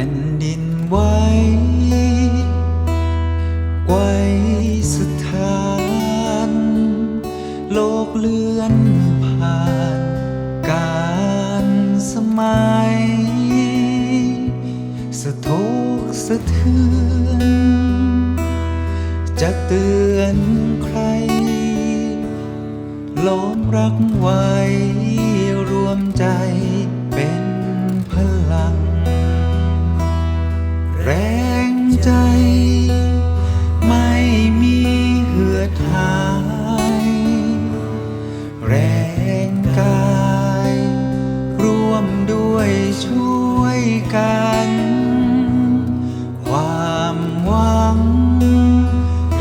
ผ่นดินไหวไว้สถาน โลกเลื่อนผ่าน การสมัย สะทกสะเทือนจะเตือนใคร ล้อมรักไว้รวมใจ แรงใจ ไม่มีเหือดหาย แรงกาย ร่วมด้วยช่วยกัน ความหวัง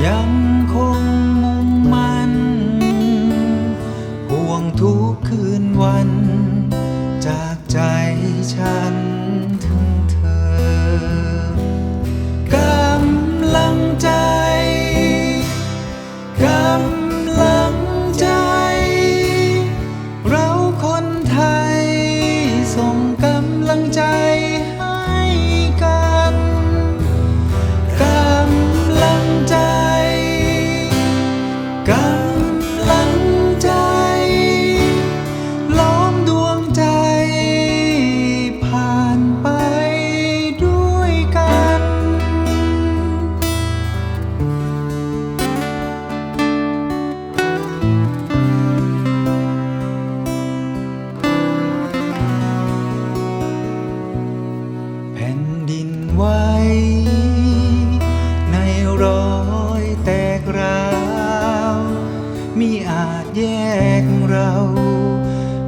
ยังคงมุ่งมันห่วงทุกคืนวัน จากใจฉัน ไหว ในรอยแตกร้าวมีอาจแยกเรา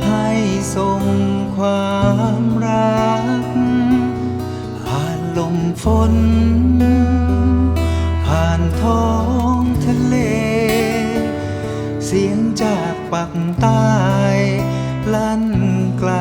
ให้ส่งความรัก ผ่านลมฝน ผ่านท้องทะเล เสียงจากปักใต้ลั่นไกล